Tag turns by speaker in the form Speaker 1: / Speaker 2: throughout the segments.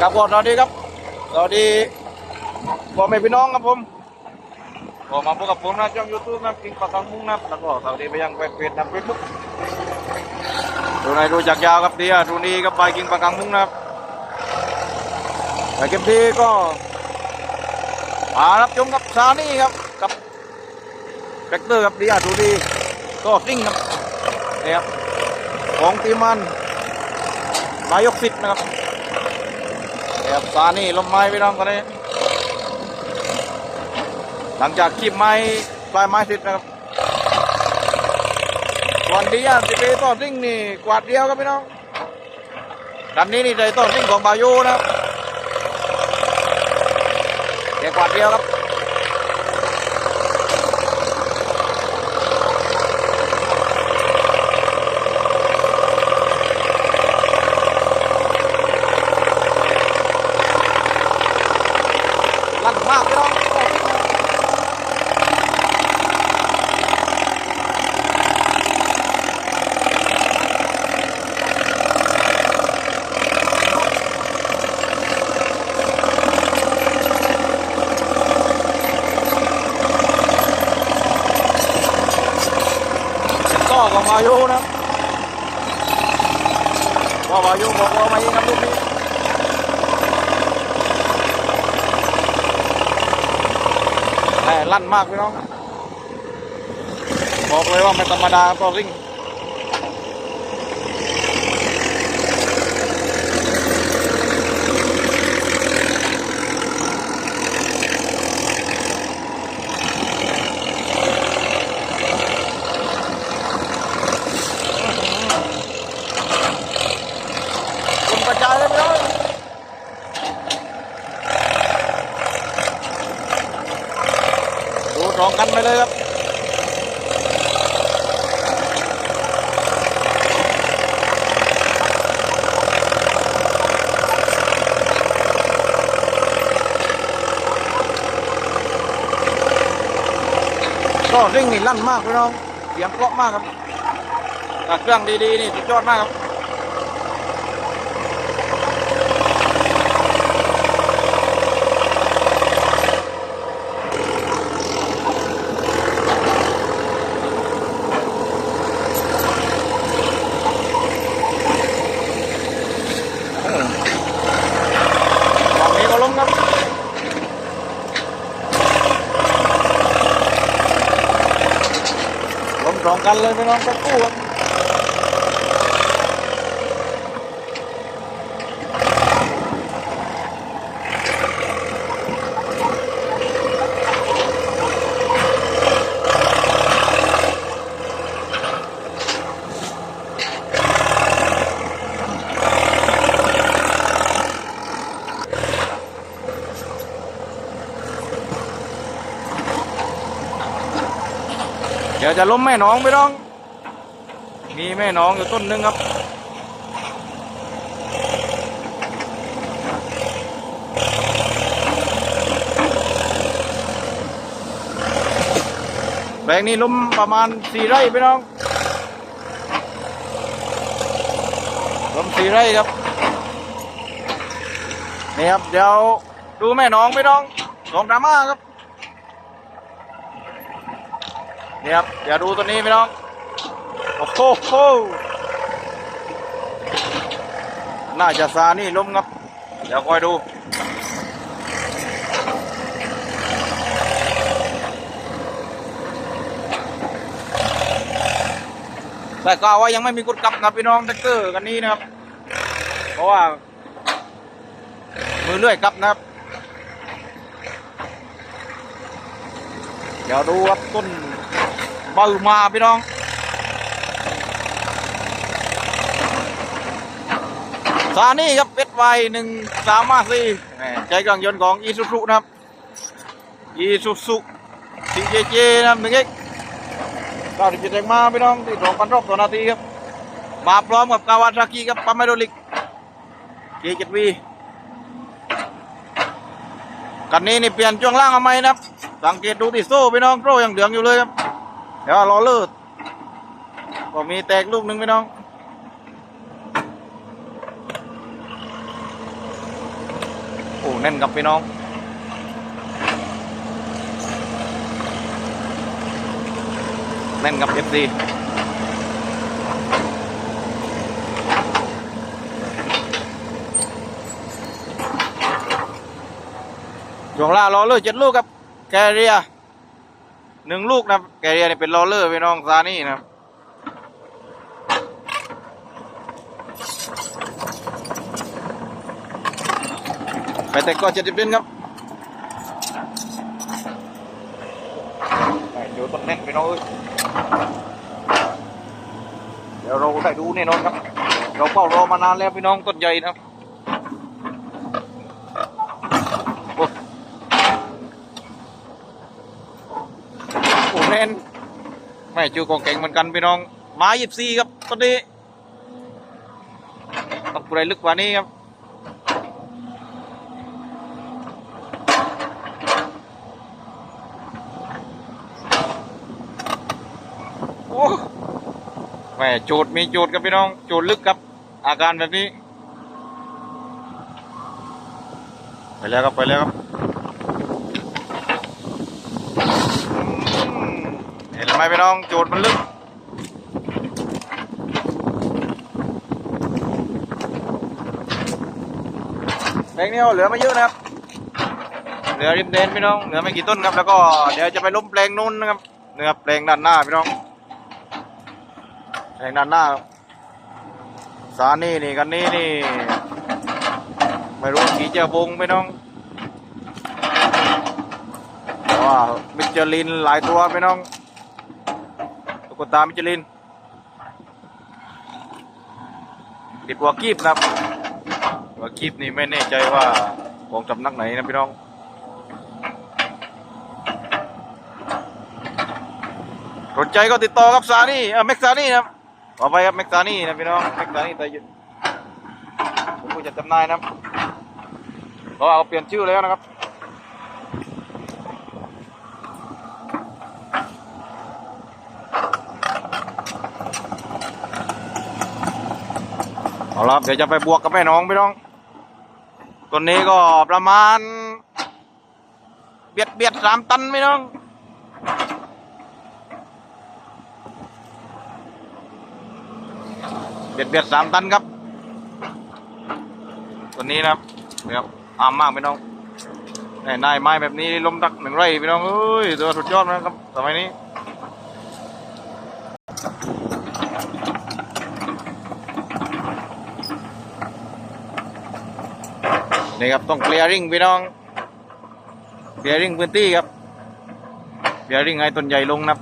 Speaker 1: ครับก็สวัสดีครับสวัสดีพ่อแม่พี่น้องครับผมก็มาพบกับผมนะช่องยูทูบนะกิงปลากกังมุ้งนะแล้วก็สวัสดีไปยังแฟนเพจนะเฟซบุ๊กดูในดูจากยาวครับเดียดูนี้ก็ไปกิงปลากังมุ้งนะครับแต่เกมทีก็มารับชมกับซานี่ครับกับแบคเตอร์ครับเดียดูดีก็ซิ่งครับเนี่ครับของทีมมันนายกสิทธิ์นะครับ ครับซานี่ลมไม้พี่น้องกันนี้ หลังจากคีบไม้ปลายไม้สิทธ์นะครับส่วนดีอะสิเปต้อนซิ่งนี่กวาดเดียวครับพี่น้องดันนี้นี่ใจต้อนซิ่งของบายูนะครับแกกวาดเดียวครับ มากพี่น้องก็ของบายูนะครับว่าบายูบอกว่ามาเองครับลูกนี้ แต่ลั่นมากพี่น้อง บอกเลยว่าไม่ธรรมดาก็ริ่งคุณกระจายเลยพี่น้อง ดูสองกันไปเลยครับก็เร่งนี่ลั่นมากพี่น้องเสียงเพราะมากครับแต่เครื่องดีๆนี่สุดยอดมากครับ ฝั่งนี้ก็ล้มครับ ล้มสองกันเลยพี่น้องก็กู้ครับเดี๋ยวจะล้มแม่น้องพี่น้อง มีแม่น้องอยู่ต้นหนึงครับแบงนี้ล้มประมาณสี่ไร่พี่น้องล้มสี่ไร่ครับ นี่ครับ เดี๋ยวดูแม่น้องพี่น้องสองดราม่าครับ นี่ครับเดี๋ยวดูตัวนี้พี่น้อง โอ้โหน่าจะซานี่ล้มครับ เดี๋ยวคอยดูแต่ก็ว่ายังไม่มีกุดกลับนะพี่น้องแท็กเตอร์กันนี้นะครับ เพราะว่า มือเลื่อยกลับนะครับ เดี๋ยวดูครับต้น เบามาพี่น้องซานี่ครับเป็ดไวหนึ่งสามห้าสี่ใจเครื่องยนต์ของอีซูซุนะครับอีซูซุซีเจเจนะครับหนึ่งเอ็กเก้าสิบเจ็ดแรงมาพี่น้องที่สองพันรอบต่อนาทีครับ มาพร้อมกับกาวาซากิกับปั๊มไฮดรอลิกเจเจ็ดวีกันนี้นี่เปลี่ยนช่วงล่างทำไมนะครับ สังเกตดูที่โซ่พี่น้องโซ่ยังเหลืองอยู่เลยครับ เดี๋ยวรอเลิศก็มีแตกลูกหนึ่งพี่น้อง โอ้แน่นครับพี่น้อง แน่นครับเอฟซีช่วงล่ารอเลอร์เจ็ดลูกครับแกเรีย หนึ่งลูกนะแกเรียเนี่ยเป็นรอเลอร์พี่น้องซานี่นะครับไปแต่ก็เจ็ดสิบเดือนครับไปดูต้นแน่นพี่น้องเอ้ยเดี๋ยวเราได้ดูแน่นอนครับ เราเฝ้ารอมานานแล้วพี่น้องต้นใหญ่นะครับโอ้โอ้ แนนไม่จูกองแก่งเหมือนกันพี่น้องม้ยิบซีครับต้นนี้ต้องปลูกลึกกว่านี้ครับโอ้แหม่โจทย์มีโจทย์ครับพี่น้องโจทย์ลึกครับ อาการแบบนี้ ไปแล้วครับไปแล้วครับอืม ไมพี่น้องโจทย์มันลึกแปลงนี้เหลือไม่เยอะนะครับ เหลือริมเดนพี่น้อง เหลือไม่กี่ต้นครับ แล้วก็เดี๋ยวจะไปล้มแปลงนู้นนะครับเนะครับแปลงด้านหน้าพี่น้องแปลงด้านหน้า สานี่นี่กันนี้นี่ ไม่รู้กี่เจ้าวงพี่น้องแต่ว่ามิชลินหลายตัวพี่น้อง ตุ๊กตามิชลินติดหัวกีบนะครับหัวกีบนี่ไม่แน่ใจว่าของสำนักไหนนะพี่น้องสนใจก็ติดต่อกับซานี่เออแม็กซานี่นะครับขอไปครับแม็กซานี่นะพี่น้องแม็กซานี่แต่ยุผมกูจัดจำนายนะครับเราเอาเปลี่ยนชื่อแล้วนะครับเอาละ ครับ เดี๋ยวจะไปบวกกับแม่น้องพี่น้อง ตัวนี้ก็ประมาณ เบียดเบียดสามตันพี่น้องเบียดเบียดสามตันครับ ตัวนี้นะครับนะครับอามมากพี่น้องแน่นายไม้แบบนี้ล้มตักหนึ่งไร่พี่น้องเอ้ยตัวสุดยอดนะครับสมัยนี้ นี่ครับต้องเคลียร์ริงพี่น้องเคลียร์ริงพื้นที่ครับเคลียร์ริงให้ต้นใหญ่ลงนะครับ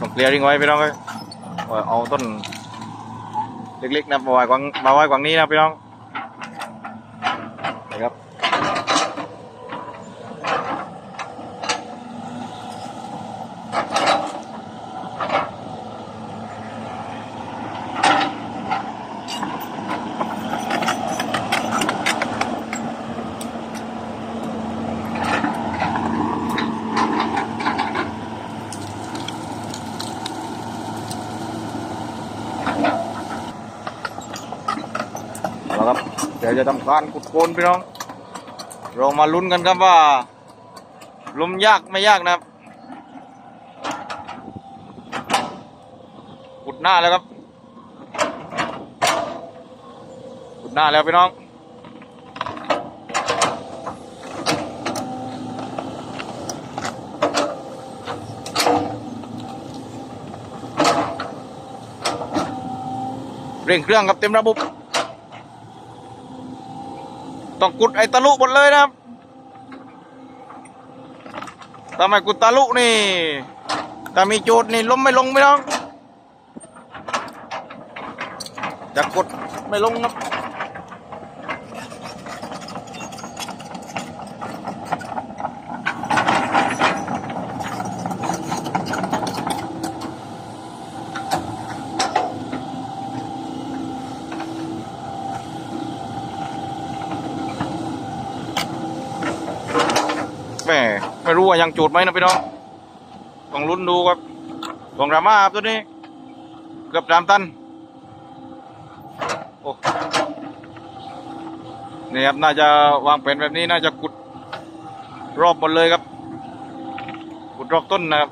Speaker 1: ต้องเคลียร์ริงไว้พี่น้องเอ้ยเอาเอาต้นเล็กๆนะมาไว้กวางมาไว้กวางนี้นะพี่น้องนะครับเอาละครับเดี๋ยว จะทำการขุดโคนพี่น้อง เรามาลุ้นกันครับว่าลมยากไม่ยากนะครับขุดหน้าแล้วครับขุดหน้าแล้วพี่น้องเร่งเครื่องครับเต็มระบบ ต้องกุดไอ้ตะลุหมดเลยนะครับทำไมกุดตะลุนี่ถ้ามีโจทย์นี่ล้มไม่ลงไม่น้องจะกดไม่ลงครับ ว่ายังจูดไหมนะพี่น้องต้องลุ้นดูครับของรามาครับตัวนี้เกือบสามตันโอ้นี่ครับน่าจะวางแผนแบบนี้น่าจะกุดรอบหมดเลยครับ กุดรอบต้นนะครับ